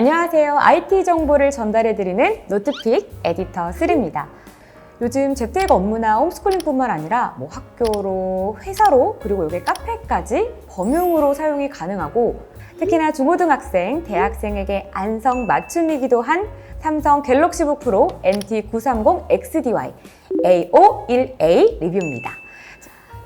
안녕하세요. IT 정보를 전달해드리는 노트픽 에디터 스리입니다. 요즘 재택 업무나 홈스쿨링뿐만 아니라 뭐 학교로, 회사로, 그리고 여기 카페까지 범용으로 사용이 가능하고 특히나 중고등학생, 대학생에게 안성 맞춤이기도 한 삼성 갤럭시북 프로 NT930 XDY A51A 리뷰입니다.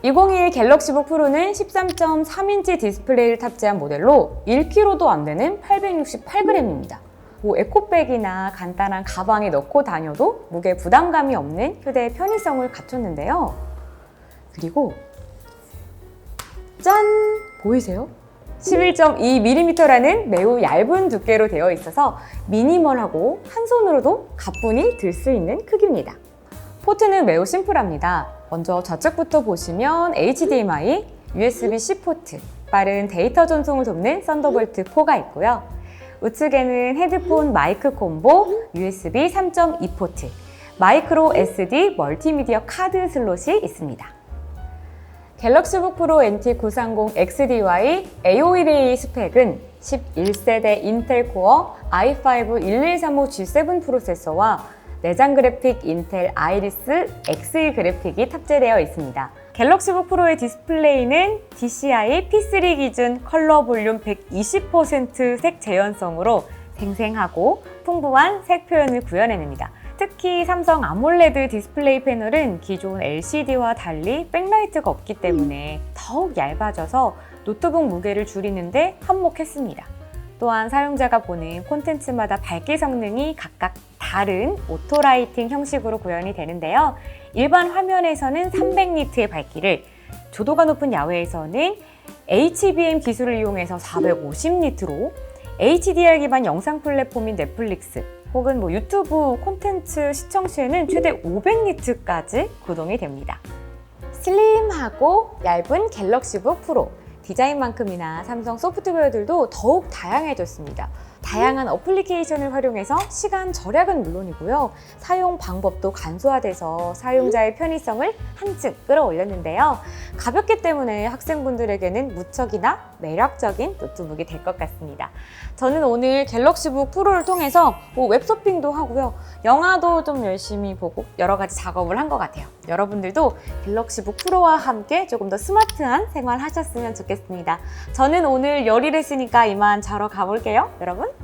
2021 갤럭시북 프로는 13.3인치 디스플레이를 탑재한 모델로 1kg도 안 되는 868g입니다. 뭐 에코백이나 간단한 가방에 넣고 다녀도 무게 부담감이 없는 휴대 편의성을 갖췄는데요. 그리고 짠! 보이세요? 11.2mm라는 매우 얇은 두께로 되어 있어서 미니멀하고 한 손으로도 가뿐히 들 수 있는 크기입니다. 포트는 매우 심플합니다. 먼저 좌측부터 보시면 HDMI, USB-C 포트, 빠른 데이터 전송을 돕는 썬더볼트 4가 있고요. 우측에는 헤드폰 마이크 콤보, USB 3.2 포트, 마이크로 SD 멀티미디어 카드 슬롯이 있습니다. 갤럭시북 프로 NT930 XDY A51A 스펙은 11세대 인텔 코어 i5 1135G7 프로세서와 내장 그래픽 인텔 아이리스 Xe 그래픽이 탑재되어 있습니다. 갤럭시북 프로의 디스플레이는 DCI P3 기준 컬러 볼륨 120%색 재현성으로 생생하고 풍부한 색 표현을 구현해냅니다. 특히 삼성 아몰레드 디스플레이 패널은 기존 LCD와 달리 백라이트가 없기 때문에 더욱 얇아져서 노트북 무게를 줄이는데 한몫했습니다. 또한 사용자가 보는 콘텐츠마다 밝기 성능이 각각 다른 오토라이팅 형식으로 구현이 되는데요. 일반 화면에서는 300니트의 밝기를 조도가 높은 야외에서는 HBM 기술을 이용해서 450니트로 HDR 기반 영상 플랫폼인 넷플릭스 혹은 뭐 유튜브 콘텐츠 시청 시에는 최대 500니트까지 구동이 됩니다. 슬림하고 얇은 갤럭시북 프로 디자인만큼이나 삼성 소프트웨어들도 더욱 다양해졌습니다. 다양한 어플리케이션을 활용해서 시간 절약은 물론이고요. 사용 방법도 간소화돼서 사용자의 편의성을 한층 끌어올렸는데요. 가볍기 때문에 학생분들에게는 무척이나 매력적인 노트북이 될 것 같습니다. 저는 오늘 갤럭시북 프로를 통해서 뭐 웹서핑도 하고요. 영화도 좀 열심히 보고 여러 가지 작업을 한 것 같아요. 여러분들도 갤럭시북 프로와 함께 조금 더 스마트한 생활 하셨으면 좋겠습니다. 저는 오늘 열일했으니까 이만 자러 가볼게요. 여러분!